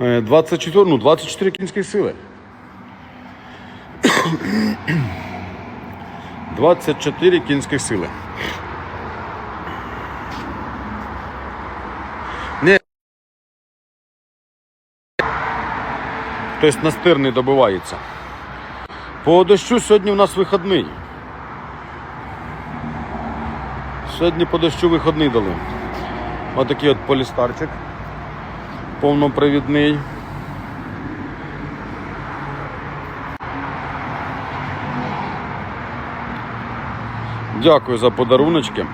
Е, 24, ну, 24 кінські сили. 24 кінські сили. Не. Тобто настирний добивається. По дощу сьогодні у нас вихідний. Сьогодні по дощу вихідний дали. Отакий от полістарчик. Повнопривідний. Дякую за подаруночки.